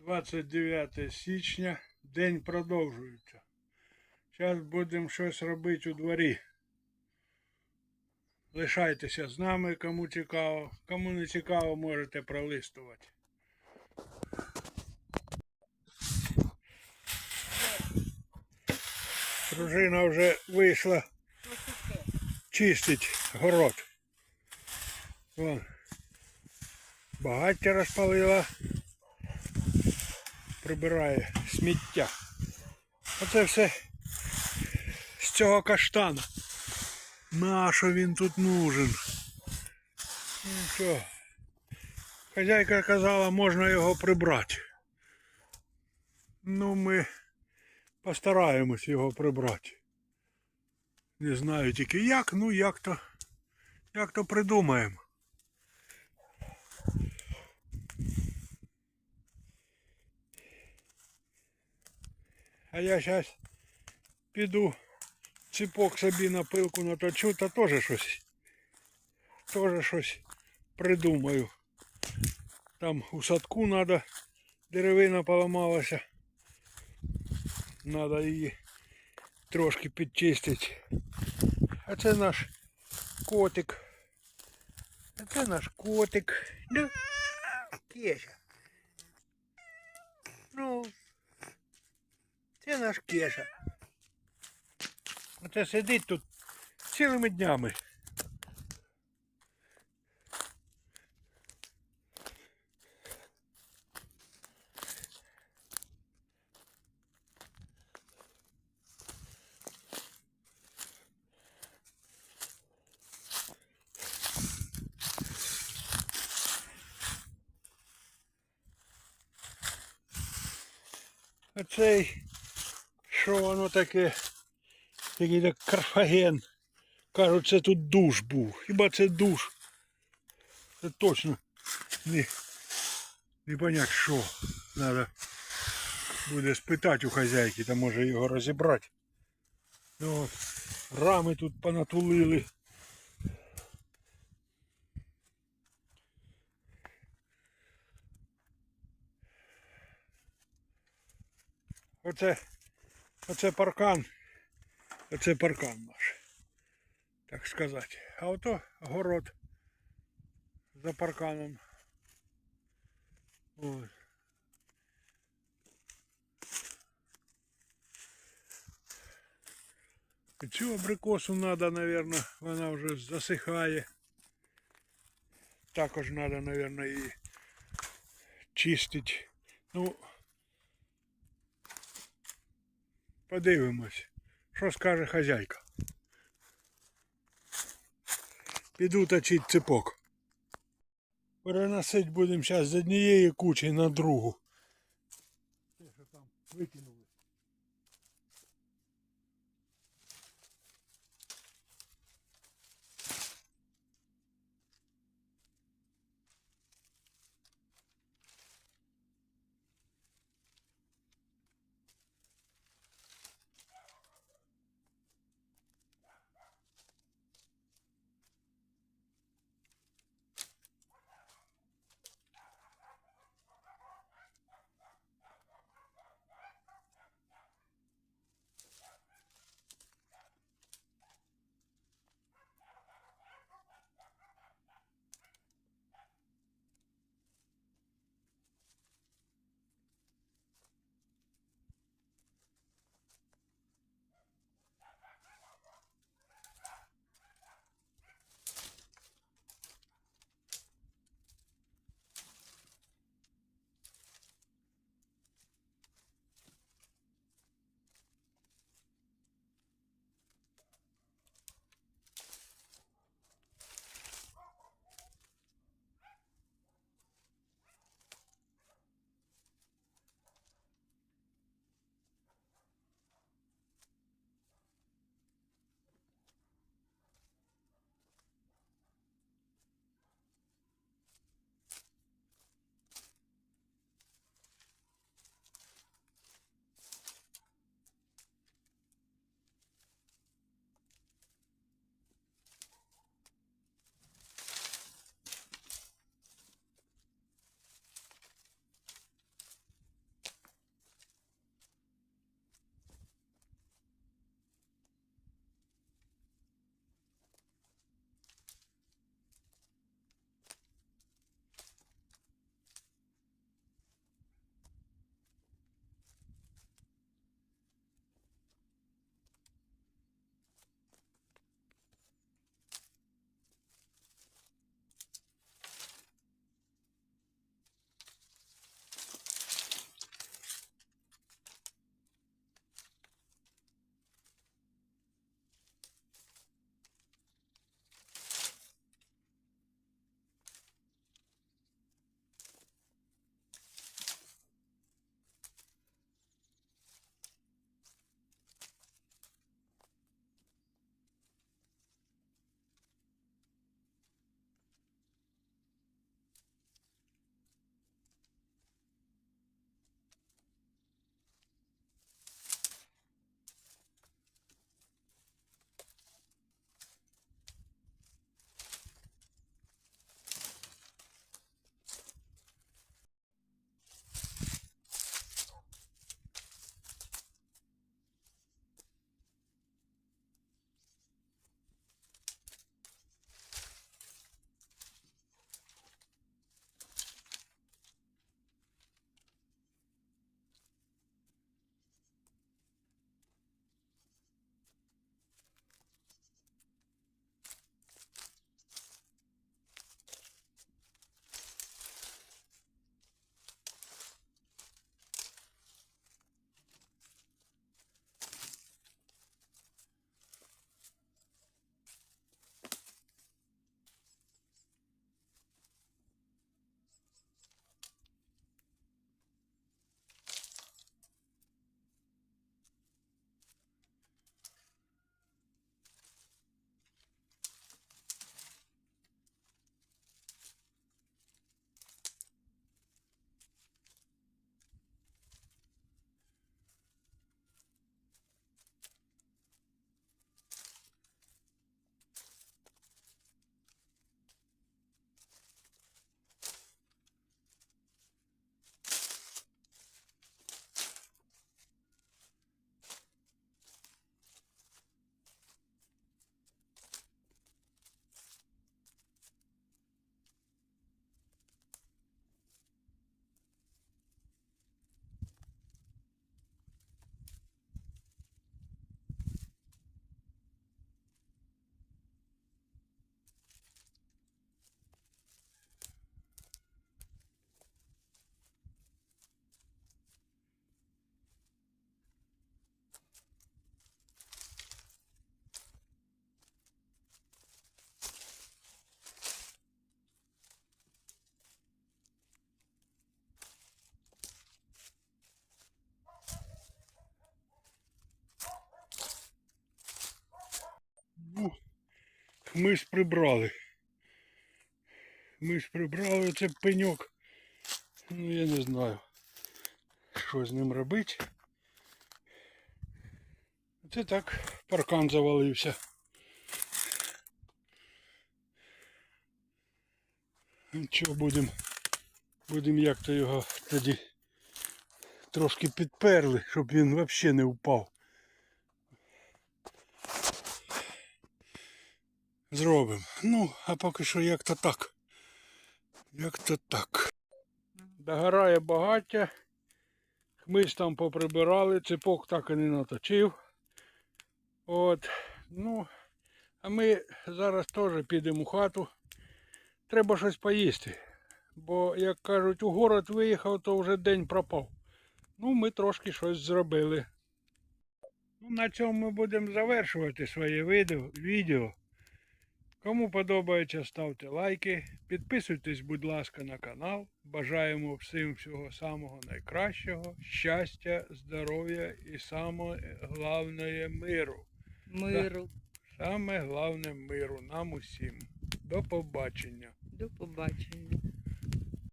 29 січня. День продовжується. Зараз будемо щось робити у дворі. Лишайтеся з нами, кому цікаво. Кому не цікаво, можете пролистувати. Дружина вже вийшла чистить город. Вон. Багаття розпалила. Прибирає сміття. Оце все з цього каштана. Нащо він тут нужен? Ну що? Хазяйка казала, можна його прибрати. Ну, ми постараємось його прибрати. Не знаю тільки як, ну як то, як то придумаємо. А я зараз піду ціпок собі на пилку наточу, та теж щось. Теж щось придумаю. Там у садку треба, деревина поламалася. Треба її трошки підчистити. А це наш котик. А це наш котик. Кеша. Ну, це наш Кеша. Оце сидить тут цілими днями. А цей, що воно таке, такий так карфаген. Кажуть, це тут душ був. Хіба це душ? Це точно не, не понять що. Надо буде спитати у хазяйки, та може його розібрати. Ну, от, рами тут понатулили. Оце, оце паркан. Оце паркан наш. Так сказати. А ото город за парканом. Ось. Цю абрикосу треба, мабуть, вона вже засихає. Також треба, мабуть, її чистити. Ну, Подивимось, що скаже хазяйка. Піду точить ципок. Переносить будемо зараз з однієї кучі на другу. Те, що там викинули. хмиз прибрали. Хмиз прибрали, це пеньок. Ну я не знаю, що з ним робити. Це так, паркан завалився. Нічого будемо, будемо як-то його тоді трошки підперли, щоб він взагалі не впав. Зробимо. Ну, а поки що як-то так. Як-то так. Догорає багаття. Хмиз там поприбирали, ципок так і не наточив. От. Ну, а ми зараз теж підемо у хату. Треба щось поїсти. Бо, як кажуть, у город виїхав, то вже день пропав. Ну, ми трошки щось зробили. Ну, на цьому ми будемо завершувати своє відео. Кому подобається, ставте лайки. Підписуйтесь, будь ласка, на канал. Бажаємо всім всього самого найкращого, щастя, здоров'я і саме головне миру. Миру. Саме головне миру нам усім. До побачення. До побачення.